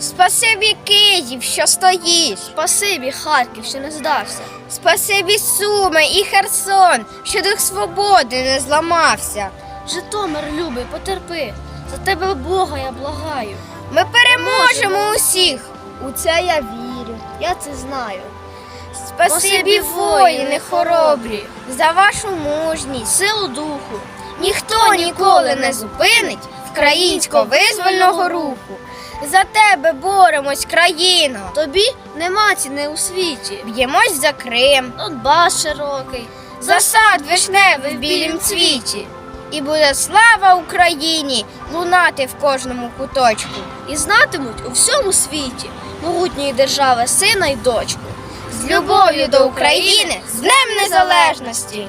Спасибі Київ, що стоїш. Спасибі, Харків, що не здався. Спасибі Суми і Херсон, що дух свободи не зламався. Житомир, любий, потерпи. За тебе Бога я благаю. Ми переможемо усіх. У це я вірю, я це знаю. Спасибі, воїни хоробрі, за вашу мужність. Силу духу. Ніхто ніколи не зупинить українсько-визвольного руху. За тебе боремось, країно. Тобі нема ціни у світі. Б'ємось за Крим, Донбас широкий. за сад вишневий в білім цвіті. І буде слава Україні лунати в кожному куточку. І знатимуть у всьому світі могутньої держави сина й дочку. З любов'ю до України, з Днем Незалежності!